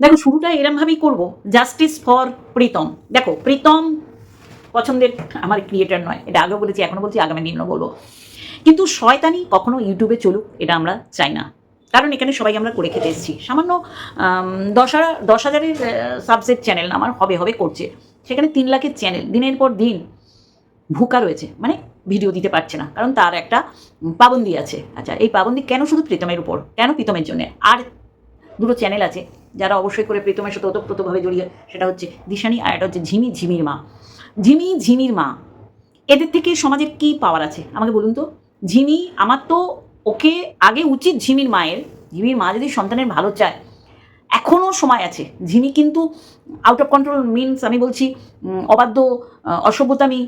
দেখো শুরুটা এরমভাবেই করব। Justice for Pritam. দেখো, প্রীতম পছন্দের আমার ক্রিয়েটার নয়, এটা আগেও বলেছি এখনও বলছি, আগামী দিনও বলব। কিন্তু শয়তানি কখনো ইউটিউবে চলুক, এটা আমরা চাই না। কারণ এখানে সবাই আমরা করে খেতে এসেছি। সামান্য দশ হাজার দশ হাজারের সাবজেক্ট চ্যানেল আমার হবে হবে করছে। সেখানে তিন লাখের চ্যানেল দিনের পর দিন ভুকা রয়েছে। মানে ভিডিও দিতে পারছে না, কারণ তার একটা পাবন্দি আছে। আচ্ছা এই পাবন্দি কেন শুধু প্রীতমের উপর? কেন প্রীতমের জন্য? আর দুটো চ্যানেল আছে, যারা অবশ্যই করে প্রীতমের সাথে ওতপ্রোতভাবে জড়িয়ে, সেটা হচ্ছে দিশানি আর এটা হচ্ছে ঝিমি, ঝিমির মা। ঝিমি, ঝিমির মা, এদের থেকে সমাজের কি পাওয়ার আছে? আমাকে বলুন তো। ঝিমি আমার তো ওকে আগে উচিত ঝিমির মায়ের, ঝিমির মা যদি সন্তানের ভালো চায় এখনও সময় আছে। ঝিমি কিন্তু আউট অফ কন্ট্রোল মিনস আমি বলছি অবাধ্য অসভ্যতামি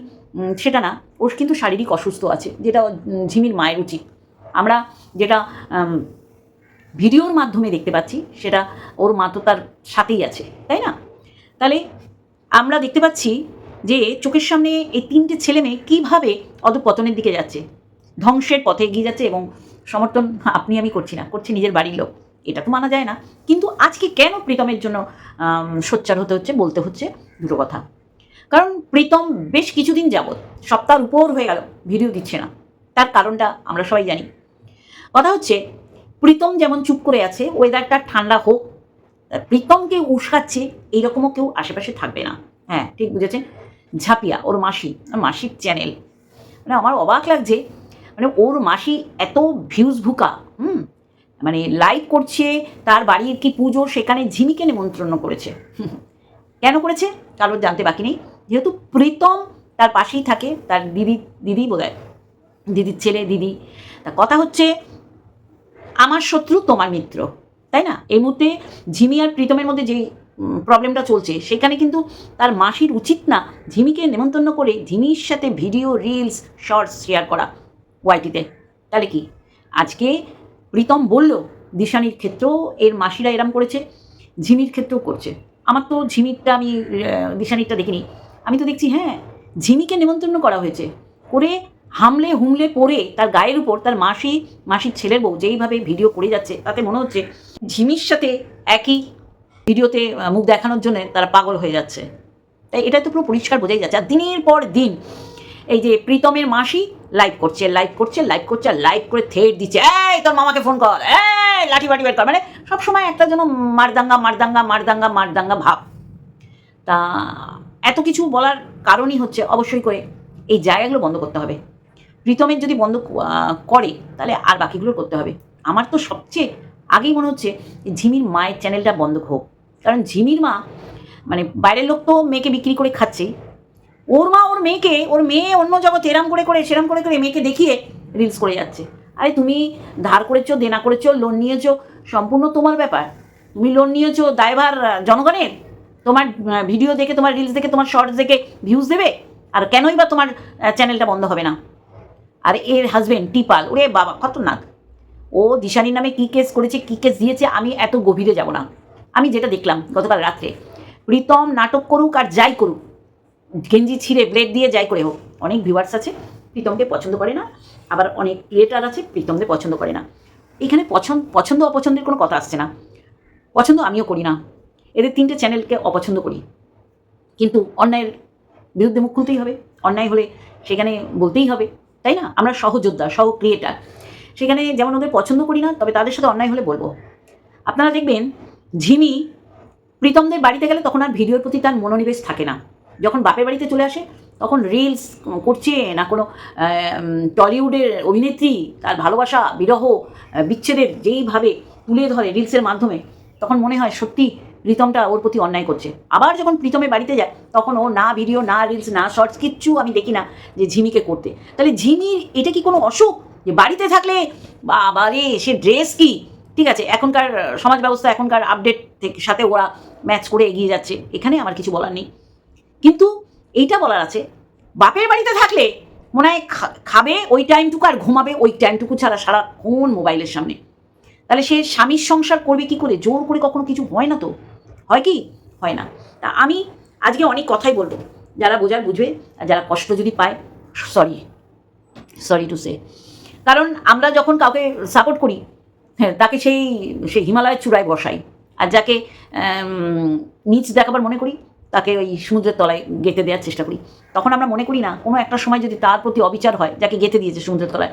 সেটা না। ওর কিন্তু শারীরিক অসুস্থ আছে, যেটা ঝিমির মায়ের উচিত। আমরা যেটা ভিডিওর মাধ্যমে দেখতে পাচ্ছি, সেটা ওর মা সাথেই আছে, তাই না? তাহলে আমরা দেখতে পাচ্ছি যে চোখের সামনে এই তিনটে ছেলে মেয়ে কীভাবে অধপতনের দিকে যাচ্ছে, ধ্বংসের পথে এগিয়ে যাচ্ছে এবং সমর্থন আপনি আমি করছি না, করছি নিজের বাড়ির লোক, এটা তো মানা যায় না। কিন্তু আজকে কেন প্রীতমের জন্য সোচ্চার হতে হচ্ছে, বলতে হচ্ছে দুটো কথা। কারণ প্রীতম বেশ কিছুদিন যাবৎ সপ্তাহের উপর হয়ে গেল, ভিডিও দিচ্ছে না। তার কারণটা আমরা সবাই জানি। কথা হচ্ছে প্রীতম যেমন চুপ করে আছে ওয়েদারটা ঠান্ডা হোক প্রীতমকে উস্কাচ্ছে এইরকমও কেউ আশেপাশে থাকবে না। হ্যাঁ ঠিক বুঝেছেন? ঝাপিয়া, ওর মাসি, মাসির চ্যানেল মানে আমার অবাক লাগছে মানে ওর মাসি এত ভিউজ ভুকা, হুম? মানে লাইভ করছে, তার বাড়ির কি পুজো, সেখানে ঝিমিকে নিমন্ত্রণ করেছে। কেন করেছে? কারোর জানতে বাকি নেই। যেহেতু প্রীতম তার পাশেই থাকে, তার দিদি দিদি বোধহয়, দিদির ছেলে, দিদি। তা কথা হচ্ছে আমার শত্রু তোমার মিত্র, তাই না? এই মুহূর্তে ঝিমি আর প্রীতমের মধ্যে যে প্রবলেমটা চলছে, সেখানে কিন্তু তার মাসির উচিত না ঝিমিকে নেমন্তন্ন করে ঝিমির সাথে ভিডিও রিলস শর্টস শেয়ার করা ওয়াইটিতে তাহলে কি? আজকে প্রীতম বলল, দিশানির ক্ষেত্রেও এর মাসিরা এরম করেছে, ঝিমির ক্ষেত্রেও করছে। আমার তো ঝিমিরটা আমি দিশানিরটা দেখিনি। আমি তো দেখছি হ্যাঁ ঝিমিকে নেমন্তন্ন করা হয়েছে, করে হামলে হুমলে পড়ে তার গায়ের উপর তার মাসি, মাসির ছেলের বউ যেইভাবে ভিডিও করে যাচ্ছে, তাতে মনে হচ্ছে ঝিমির সাথে একই ভিডিওতে মুখ দেখানোর জন্য তারা পাগল হয়ে যাচ্ছে। তাই এটা তো পুরো পরিষ্কার বোঝাই যাচ্ছে। আর দিনের পর দিন এই যে প্রীতমের মাসি লাইভ করছে লাইভ করছে লাইভ করছে, আর লাইভ করে থেট দিচ্ছে। এই, তোর মামাকে ফোন কর। এই, লাঠি বাটি বের কর। মানে সবসময় একটা যেন মারদাঙ্গা মারদাঙ্গা মারদাঙ্গা মারদাঙ্গা ভাব। তা এত কিছু বলার কারণই হচ্ছে অবশ্যই করে এই জায়গাগুলো বন্ধ করতে হবে। প্রীতমের যদি বন্ধ করে, তাহলে আর বাকিগুলো করতে হবে। আমার তো সবচেয়ে আগেই মনে হচ্ছে ঝিমির মায়ের চ্যানেলটা বন্ধ হোক। কারণ ঝিমির মা মানে বাইরের লোক তো মেয়েকে বিক্রি করে খাচ্ছেই ওর মা ওর মেয়েকে, ওর মেয়ে অন্য জগতে এরাম করে করে, সেরাম করে করে মেয়েকে দেখিয়ে রিলস করে যাচ্ছে। আরে তুমি ধার করেছ, দেনা করেছ লোন নিয়েছো, সম্পূর্ণ তোমার ব্যাপার। তুমি লোন নিয়েছো, দায়ভার জনগণের? তোমার ভিডিও দেখে, তোমার রিলস দেখে, তোমার শর্টস দেখে ভিউজ দেবে? আর কেনই বা তোমার চ্যানেলটা বন্ধ হবে না? আর এর হাজবেন্ড টিপাল, ওরে বাবা, খতরনাক। ও দিশানির নামে কী কেস করেছে, কী কেস দিয়েছে, আমি এত গভীরে যাব না। আমি যেটা দেখলাম গতকাল রাত্রে, প্রীতম নাটক করুক আর যাই করুক, গেঞ্জি ছিঁড়ে ব্লেড দিয়ে যাই করে হোক, অনেক ভিউয়ার্স আছে, প্রীতমকে পছন্দ করে না, আবার অনেক ক্রিয়েটার আছে, প্রীতমকে পছন্দ করে না। এখানে পছন্দ পছন্দ অপছন্দের কোনো কথা আসছে না। পছন্দ আমিও করি না। এদের তিনটে চ্যানেলকে অপছন্দ করি। কিন্তু অন্যায়ের বিরুদ্ধে মুখ খুলতেই হবে, অন্যায় হলে সেখানে বলতেই হবে। তাই না? আমরা সহযোদ্ধা সহ ক্রিয়েটার সেখানে যেমন ওদের পছন্দ করি না, তবে তাদের সাথে অন্যায় হলে বলব। আপনারা দেখবেন, ঝিমি প্রীতমদের বাড়িতে গেলে তখন আর ভিডিওর প্রতি তার মনোনিবেশ থাকে না। যখন বাপের বাড়িতে চলে আসে, তখন রিলস করছে না কোনো টলিউডের অভিনেত্রী, তার ভালোবাসা, বিরহ বিচ্ছেদের যেইভাবে তুলে ধরে রিলসের মাধ্যমে, তখন মনে হয় সত্যি প্রীতমটা ওর প্রতি অন্যায় করছে। আবার যখন প্রীতমের বাড়িতে যায়, তখন ও না ভিডিও, না রিলস না শর্টস কিচ্ছু আমি দেখি না যে ঝিমিকে করতে। তাহলে ঝিমির এটা কি কোনো অসুখ? যে বাড়িতে থাকলে বাবা রে, সে ড্রেস কি? ঠিক আছে, এখনকার সমাজ ব্যবস্থা, এখনকার আপডেট থেকে সাথে ওরা ম্যাচ করে এগিয়ে যাচ্ছে। এখানে আমার কিছু বলার নেই। কিন্তু এইটা বলার আছে, বাপের বাড়িতে থাকলে মনে হয় খাবে ওই টাইমটুকু আর ঘুমাবে ওই টাইমটুকু ছাড়া সারাক্ষণ মোবাইলের সামনে। তাহলে সে স্বামীর সংসার করবে কি করে? জোর করে কখনো কিছু হয় না তো? হয় কি? হয় না। তা আমি আজকে অনেক কথাই বলব। যারা বোঝার বুঝবে, আর যারা কষ্ট যদি পায় সরি সরি টু সে কারণ আমরা যখন কাউকে সাপোর্ট করি হ্যাঁ তাকে সেই সেই হিমালয়ের চূড়ায় বসাই। আর যাকে নিচ দেখাবার মনে করি, তাকে ওই সমুদ্রের তলায় গেঁথে দেওয়ার চেষ্টা করি। তখন আমরা মনে করি না, কোনো একটা সময় যদি তার প্রতি অবিচার হয়, যাকে গেঁথে দিয়েছে সমুদ্রের তলায়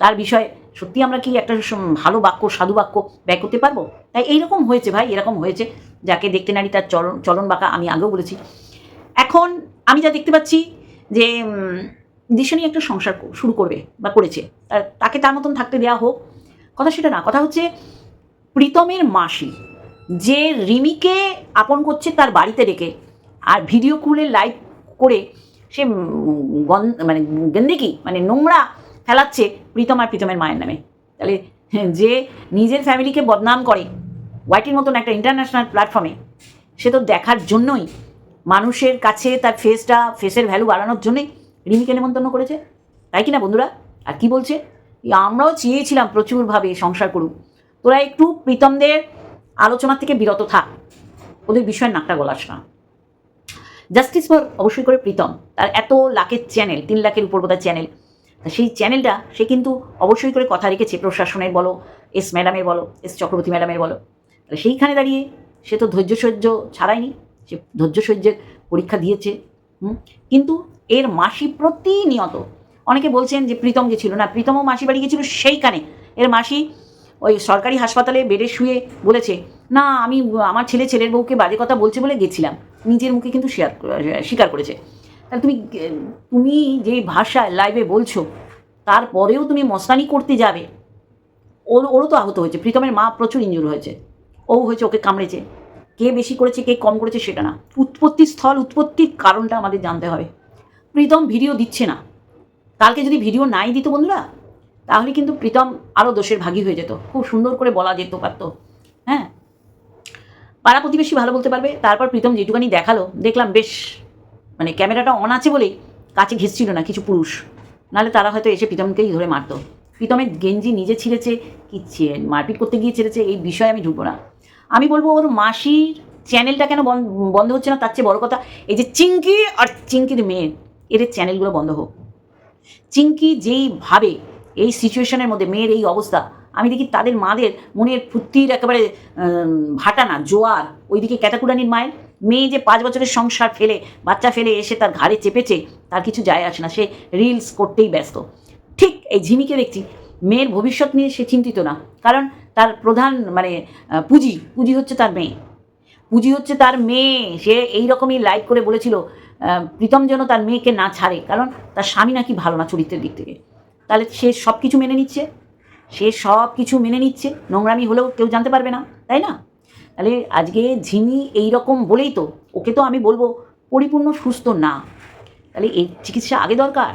তার বিষয়ে সত্যি আমরা কি একটা ভালো বাক্য, সাধু বাক্য ব্যয় করতে পারব? তাই এইরকম হয়েছে ভাই, এরকম হয়েছে। যাকে দেখতে নারী তার চলন চলন বাঁকা, আমি আগেও বলেছি। এখন আমি যা দেখতে পাচ্ছি যে দিশানি একটা সংসার শুরু করবে বা করেছে। তাকে তার মতন থাকতে দেওয়া হোক, কথা সেটা না। কথা হচ্ছে, প্রীতমের মাসি, যে রিমিকে আপন করছে তার বাড়িতে রেখে, আর ভিডিও খুলে লাইভ করে সে গন মানে গেন্দেকি মানে নোংরা ফেলাচ্ছে প্রীতম আর প্রীতমের মায়ের নামে। তাহলে যে নিজের ফ্যামিলিকে বদনাম করে ওয়াইটির মতন একটা ইন্টারন্যাশনাল প্ল্যাটফর্মে সে তো দেখার জন্যই মানুষের কাছে তার ফেসটা ফেসের ভ্যালু বাড়ানোর জন্যই রিমিকে নেমন্তন্ন করেছে। তাই কি না বন্ধুরা? আর কি বলছে? আমরাও চেয়েছিলাম প্রচুরভাবে সংসার করুক। তোরা একটু প্রীতমদের আলোচনা থেকে বিরত থাক। ওদের বিষয়ের নাকটা গলাস না। জাস্টিস ফর অবশ্যই করে প্রীতম। তার এত লাখের চ্যানেল তিন লাখের উপর বোধহয় চ্যানেল সেই চ্যানেলটা সে কিন্তু অবশ্যই করে কথা রেখেছে, প্রশাসনের বলো, এস ম্যাডামের বলো, এস চক্রবর্তী ম্যাডামের বলো। তাহলে সেইখানে দাঁড়িয়ে সে তো ধৈর্য সহ্য ছাড়ায়নি, সে ধৈর্য সহ্যের পরীক্ষা দিয়েছে? কিন্তু এর মাসি প্রতিনিয়ত, অনেকে বলছেন যে প্রীতম যে ছিল না, প্রীতমও মাসি বাড়ি গেছিল সেইখানে। এর মাসি ওই সরকারি হাসপাতালে বেডে শুয়ে বলেছে, না, আমি আমার ছেলে, ছেলের বউকে বাজে কথা বলছে বলে গেছিলাম। নিজের মুখে কিন্তু শেয়ার স্বীকার করেছে। তাহলে তুমি তুমি যে ভাষায় লাইভে বলছো, তারপরেও তুমি মস্তানি করতে যাবে। ওর, ওরও তো আহত হয়েছে। প্রীতমের মা প্রচুর ইঞ্জুর হয়েছে। ও হয়েছে, ওকে কামড়েছে। কে বেশি করেছে, কে কম করেছে সেটা না। উৎপত্তি স্থল, উৎপত্তির কারণটা আমাদের জানতে হবে। প্রীতম ভিডিও দিচ্ছে না। কালকে যদি ভিডিও নাই দিত বন্ধুরা, তাহলে কিন্তু প্রীতম আরও দোষের ভাগী হয়ে যেত। খুব সুন্দর করে বলা যেত পারতো। হ্যাঁ? পাড়া প্রতিবেশী ভালো বলতে পারবে। তারপর প্রীতম যেটুকানি দেখাল, দেখলাম বেশ মানে ক্যামেরাটা অন আছে বলেই কাছে ঘেসছিল না কিছু পুরুষ। নাহলে তারা হয়তো এসে প্রীতমকেই ধরে মারতো। প্রীতমের গেঞ্জি নিজে ছিঁড়েছে কি মারপিট করতে গিয়ে ছেড়েছে এই বিষয়ে আমি ঢুকবো না। আমি বলব ওর মাসির চ্যানেলটা কেন বন- বন্ধ হচ্ছে না? তার চেয়ে বড় কথা এই যে চিঙ্কি আর চিঙ্কির মেয়ে এদের চ্যানেলগুলো বন্ধ হোক। চিঙ্কি যেইভাবে এই সিচুয়েশনের মধ্যে মেয়ের এই অবস্থা আমি দেখি তাদের মাদের মনের ফুর্তির একেবারে উম, ভাটা না জোয়ার ওইদিকে ক্যাটাকুরানির মায়ের। মেয়ে যে পাঁচ বছরের সংসার ফেলে, বাচ্চা ফেলে, এসে তার ঘাড়ে চেপেছে, তার কিছু যায় আসে না, সে রিলস করতেই ব্যস্ত। ঠিক এই ঝিমিকে দেখছি, মেয়ের ভবিষ্যৎ নিয়ে সে চিন্তিত না, কারণ তার প্রধান মানে পুঁজি পুঁজি হচ্ছে তার মেয়ে। পুঁজি হচ্ছে তার মেয়ে, সে এই রকমই লাইভ করে বলেছিল প্রীতম যেন তার মেয়েকে না ছাড়ে, কারণ তার স্বামী নাকি ভালো না চরিত্রের দিক থেকে। তাহলে সে সব কিছু মেনে নিচ্ছে? সে সব কিছু মেনে নিচ্ছে? নোংরামি হলেও কেউ জানতে পারবে না, তাই না? তাহলে আজকে ঝিমি এই রকম বলেই তো, ওকে তো আমি বলব, পরিপূর্ণ সুস্থ না। তাহলে এই চিকিৎসা আগে দরকার?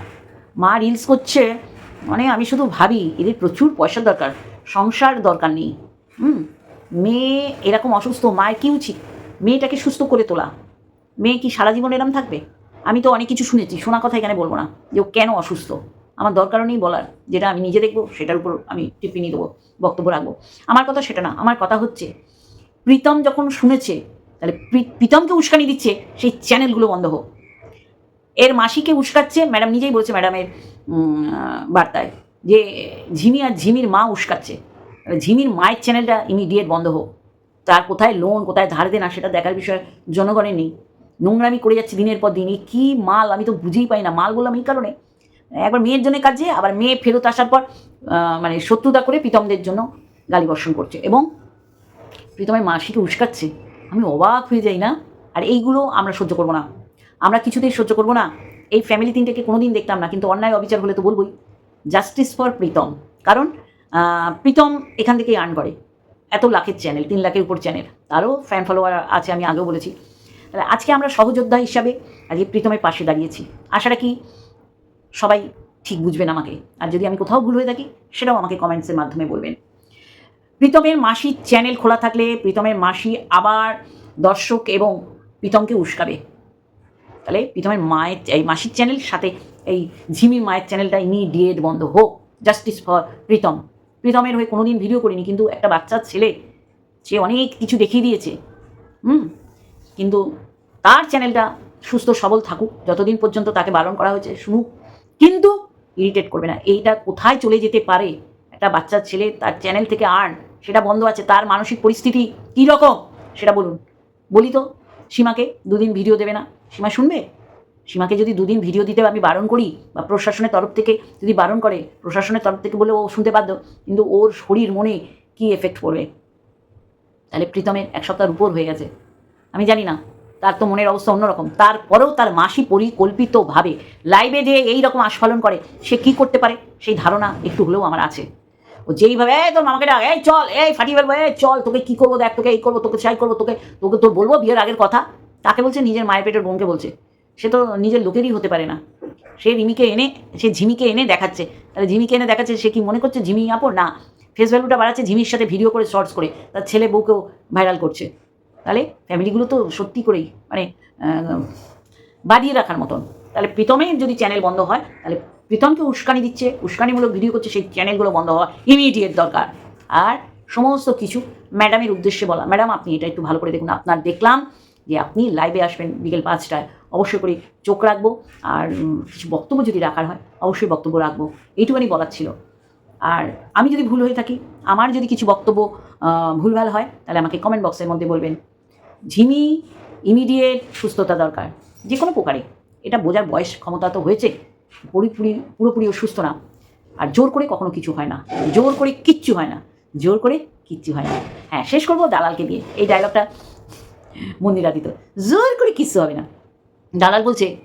মা রিলস করছে মানে আমি শুধু ভাবি, এদের প্রচুর পয়সার দরকার, সংসার দরকার নেই। হুম? মেয়ে এরকম অসুস্থ, মায়ের কি উচিত? মেয়েটাকে সুস্থ করে তোলা। মেয়ে কি সারা জীবন এরম থাকবে? আমি তো অনেক কিছু শুনেছি, শোনা কথা এখানে বলব না, যে ও কেন অসুস্থ? আমার দরকারও নেই বলার, যেটা আমি নিজে দেখব, সেটার উপর আমি টিপ্পনি দেবো, বক্তব্য রাখব। আমার কথা সেটা না, আমার কথা হচ্ছে প্রীতম যখন শুনেছে, তাহলে প্রী- প্রীতমকে উস্কানি দিচ্ছে, সেই চ্যানেলগুলো বন্ধ হোক। এর মাসিকে উস্কাচ্ছে, ম্যাডাম নিজেই বলছে ম্যাডামের বার্তায় যে ঝিমি আর ঝিমির মা উস্কাচ্ছে। ঝিমির মায়ের চ্যানেলটা ইমিডিয়েট বন্ধ হোক। তার কোথায় লোন কোথায় ধার দেনা সেটা দেখার বিষয় জনগণের নেই। নোংরামি করে যাচ্ছে দিনের পর দিন। কী মাল? আমি তো বুঝেই পাই না। মাল বললাম এই কারণে। একবার মেয়ের জন্য কাজে, আবার মেয়ে ফেরত আসার পর মানে শত্রুতা করে প্রীতমদের জন্য গালি বর্ষণ করছে। এবং প্রীতমের মাসিকে উস্কাচ্ছে? আমি অবাক হয়ে যাই না? আর এইগুলো আমরা সহ্য করব না। আমরা কিছুতেই সহ্য করব না। এই ফ্যামিলি তিনটাকে কোনোদিন দেখতাম না, কিন্তু অন্যায় অবিচার হলে তো বলবোই। Justice for Pritam. কারণ প্রীতম এখান থেকেই আর্ন করে। এত লাখের চ্যানেল তিন লাখের উপর চ্যানেল তারও ফ্যান ফলোয়ার আছে, আমি আগেও বলেছি। তাহলে আজকে আমরা সহযোদ্ধা হিসাবে আজকে প্রীতমের পাশে দাঁড়িয়েছি। আশাটা কি সবাই ঠিক বুঝবেন আমাকে। আর যদি আমি কোথাও ভুল হয়ে থাকি, সেটাও আমাকে কমেন্টসের মাধ্যমে বলবেন। প্রীতমের মাসির চ্যানেল খোলা থাকলে প্রীতমের মাসি আবার দর্শক এবং প্রীতমকে উস্কাবে। তাহলে প্রীতমের মায়ের এই মাসির চ্যানেল সাথে এই ঝিমির মায়ের চ্যানেলটা ইমিডিয়েট বন্ধ হোক। Justice for Pritam. প্রীতমের হয়ে কোনোদিন ভিডিও করিনি, কিন্তু একটা বাচ্চার ছেলে, সে অনেক কিছু দেখিয়ে দিয়েছে। হুম? কিন্তু তার চ্যানেলটা সুস্থ সবল থাকুক, যতদিন পর্যন্ত তাকে বারণ করা হয়েছে, শুনুক। কিন্তু ইরিটেট করবে না। এইটা কোথায় চলে যেতে পারে? একটা বাচ্চার ছেলে তার চ্যানেল থেকে আর্ন সেটা বন্ধ আছে, তার মানসিক পরিস্থিতি কী রকম? সেটা বলুন। বলি তো, সীমাকে দুদিন ভিডিও দেবে না। সীমা শুনবে? সীমাকে যদি দুদিন ভিডিও দিতে আমি বারণ করি, বা প্রশাসনের তরফ থেকে যদি বারণ করে, প্রশাসনের তরফ থেকে বলে ও শুনতে বাধ্য, কিন্তু ওর শরীর, মনে কী এফেক্ট পড়বে? তাহলে প্রীতমের এক সপ্তাহের উপর হয়ে গেছে। আমি জানি না, তার তো মনের অবস্থা অন্যরকম। তারপরেও তার মাসি পরিকল্পিতভাবে লাইভে যে এই রকম আস্ফালন করে, সে কি করতে পারে? সেই ধারণা একটু হলেও আমার আছে। ও যেইভাবে, এই তোর মামাকে ডাক, এই চল, এই ফাটিয়ে ফেলব, এই চল, তোকে কী করব দেখ, তোকে এই করব, তোকে চাই করব, তোকে তোকে তোর বলব বিয়ের আগের কথা। তাকে বলছে, নিজের মায়ের পেটের বোনকে বলছে। সে তো নিজের লোকেরই হতে পারে না। সে রিমিকে এনে, সে ঝিমিকে এনে দেখাচ্ছে। তাহলে ঝিমিকে এনে দেখাচ্ছে, সে কি মনে করছে ঝিমি আপন? না। ফেস ভ্যালুটা বাড়াচ্ছে ঝিমির সাথে ভিডিও করে, শর্টস করে। তার ছেলে বউকেও ভাইরাল করছে। তাহলে ফ্যামিলিগুলো তো সত্যি করেই মানে বাড়িয়ে রাখার মতন। তাহলে প্রীতমের যদি চ্যানেল বন্ধ হয়, তাহলে প্রীতমকে উস্কানি দিচ্ছে, উস্কানিমূলক ভিডিও করছে, সেই চ্যানেলগুলো বন্ধ হওয়া ইমিডিয়েট দরকার। আর সমস্ত কিছু ম্যাডামের উদ্দেশ্যে বলা। ম্যাডাম আপনি এটা একটু ভালো করে দেখুন। আপনার দেখলাম যে আপনি লাইভে আসবেন বিকেল পাঁচটায়। অবশ্যই করে চোখ রাখব। আর কিছু বক্তব্য যদি রাখার হয়, অবশ্যই বক্তব্য রাখব। এইটুখানি বলার ছিল। আর আমি যদি ভুল হয়ে থাকি, আমার যদি কিছু বক্তব্য ভুলভাল হয়, তাহলে আমাকে কমেন্ট বক্সের মধ্যে বলবেন। ঝিমি ইমিডিয়েট সুস্থতা দরকার। যে কোনো প্রকারে। এটা বোঝার বয়স ক্ষমতা তো হয়েছে। পুরোপুরি পুরোপুরি ও সুস্থ না। আর জোর করে কখনো কিছু হয় না। জোর করে কিচ্ছু হয় না। জোর করে কিচ্ছু হয় না। হ্যাঁ শেষ করব দালালকে দিয়ে। এই ডায়লগটা মন্দিরা দিত জোর করে কিচ্ছু হবে না। দালাল বলছে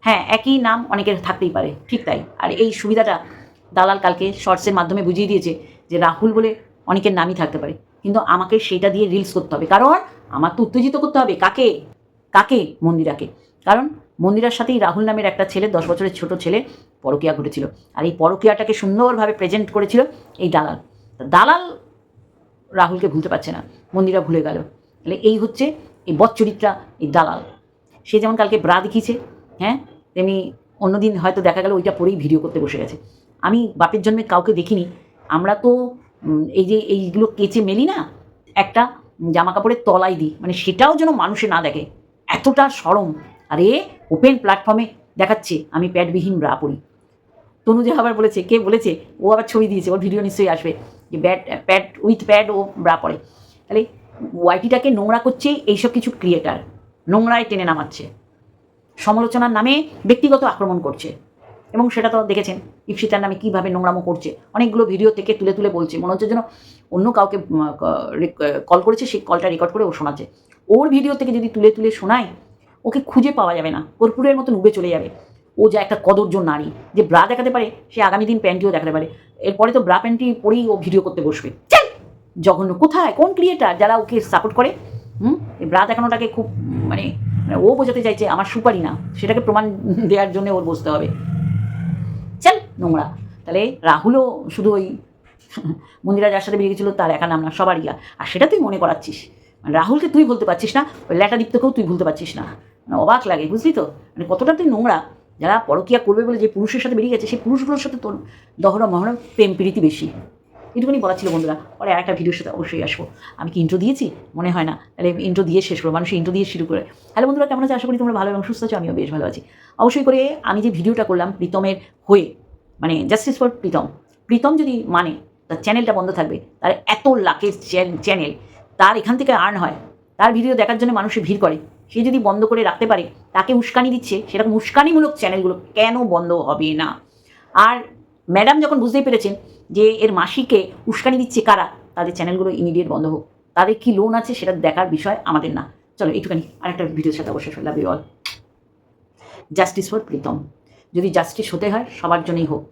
হ্যাঁ একই নাম অনেকের থাকতেই পারে। ঠিক তাই। আর এই সুবিধাটা দালাল কালকে শর্টসের মাধ্যমে বুঝিয়ে দিয়েছে যে রাহুল বলে অনেকের নামই থাকতে পারে। কিন্তু আমাকে সেটা দিয়ে রিলস করতে হবে। কারণ আমার তো উত্তেজিত করতে হবে। কাকে? কাকে? মন্দিরাকে। কারণ মন্দিরার সাথেই রাহুল নামের একটা ছেলে, দশ বছরের ছোট ছেলে, পরকিয়া ঘটেছিল। আর এই পরকিয়াটাকে সুন্দরভাবে প্রেজেন্ট করেছিল এই দালাল। দালাল রাহুলকে ভুলতে পারছে না। মন্দিরা ভুলে গেল। তাহলে এই হচ্ছে এই বচ্চরিত্রা এই দালাল। সে যেমন কালকে ব্রা দেখিয়েছে হ্যাঁ? তেমনি অন্যদিন হয়তো দেখা গেল, ওইটা পরেই ভিডিও করতে বসে গেছে। আমি বাপের জন্মে কাউকে দেখিনি। আমরা তো এই যে এইগুলো কেচে মেলি না, একটা জামা কাপড়ের তলায় দিই। মানে সেটাও যেন মানুষে না দেখে। এতটা সরম আর এ ওপেন প্ল্যাটফর্মে দেখাচ্ছে, আমি প্যাডবিহীন ব্রা পরি। তনুজা আবার বলেছে, কে বলেছে? ও আবার ছবি দিয়েছে, ওর ভিডিও নিশ্চয়ই আসবে, যে ব্যাট প্যাড উইথ প্যাড ও ব্রা পরে। তাহলে ওয়াইটিটাকে নোংরা করছে এইসব কিছু ক্রিয়েটার নোংরায় টেনে নামাচ্ছে। সমালোচনার নামে ব্যক্তিগত আক্রমণ করছে। এবং সেটা তো দেখেছেন, ইপসিতার নামে কীভাবে নোংরামো করছে। অনেকগুলো ভিডিও থেকে তুলে তুলে বলছে, মনে হচ্ছে যেন অন্য কাউকে কল করেছে, সেই কলটা রেকর্ড করে ও শোনাচ্ছে। ওর ভিডিও থেকে যদি তুলে তুলে শোনায় ওকে খুঁজে পাওয়া যাবে না। কর্পূরের মতন উবে চলে যাবে। ও যা একটা কদর্য নারী, যে ব্রা দেখাতে পারে, সে আগামী দিন প্যান্টিও দেখাতে পারে। এরপরে তো ব্রা প্যান্টি পরেই ও ভিডিও করতে বসবে। জঘন্য। কোথায়? কোন ক্রিয়েটার যারা ওকে সাপোর্ট করে? হুম? ব্রা দেখানোটাকে খুব মানে মানে ও বোঝাতে চাইছে, আমার সুপারি না। সেটাকে প্রমাণ দেওয়ার জন্য ওর বসতে হবে। চল নোংরা। তাহলে রাহুলও শুধু ওই মন্দিরা যার সাথে বেরিয়ে গেছিল, তার একা নাম না, সবারই আর। সেটা তুই মনে করাচ্ছিস। মানে রাহুলকে তুই বলতে পারছিস না, ওই ল্যাটা দীপ্তকেও তুই ভুলতে পারছিস না। মানে অবাক লাগে, বুঝলি তো? মানে কতটা তুই নোংরা। যারা পরকিয়া করবে বলে যে পুরুষের সাথে বেরিয়ে গেছে, সেই পুরুষগুলোর সাথে তোর দহরম মহরম প্রেম প্রীতি বেশি। এটুকুনি বলা ছিল বন্ধুরা। পরে আরেকটা ভিডিওর সাথে অবশ্যই আসব। আমি কি ইন্ট্রো দিয়েছি? মনে হয় না। তাহলে ইন্ট্রো দিয়ে শেষ করব। মানুষ ইন্ট্রো দিয়ে শুরু করে। হ্যালো বন্ধুরা, কেমন আছে? আশা করি তোমরা ভালো এবং সুস্থ আছো। আমিও বেশ ভালো আছি। অবশ্যই করে আমি যে ভিডিওটা করলাম প্রীতমের হয়ে মানে জাস্টিস ফর প্রীতম। প্রীতম যদি মানে তার চ্যানেলটা বন্ধ থাকবে, তার এত লাখের চ্যানেল তার এখান থেকে আর্ন হয়। তার ভিডিও দেখার জন্য মানুষে ভিড় করে। সে যদি বন্ধ করে রাখতে পারে, তাকে উস্কানি দিচ্ছে, সেরকম উস্কানিমূলক চ্যানেলগুলো কেন বন্ধ হবে না? আর ম্যাডাম যখন বুঝতেই পেরেছেন যে এর মাসিকে উস্কানি দিচ্ছে কারা, তাদের চ্যানেলগুলো ইমিডিয়েট বন্ধ হোক। তাদের কি লোন আছে সেটা দেখার বিষয় আমাদের না। চলো, এইটুখানি। আরেকটা ভিডিওর সাথে অবশ্যই love all justice for Pritam যদি জাস্টিস হতে হয়, সবার জন্যই হোক।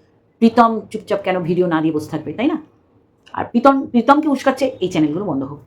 প্রীতম চুপচাপ কেন ভিডিও না দিয়ে বসে থাকবে, তাই না? আর প্রীতম প্রীতমকে উস্কাচ্ছে, এই চ্যানেলগুলো বন্ধ হোক।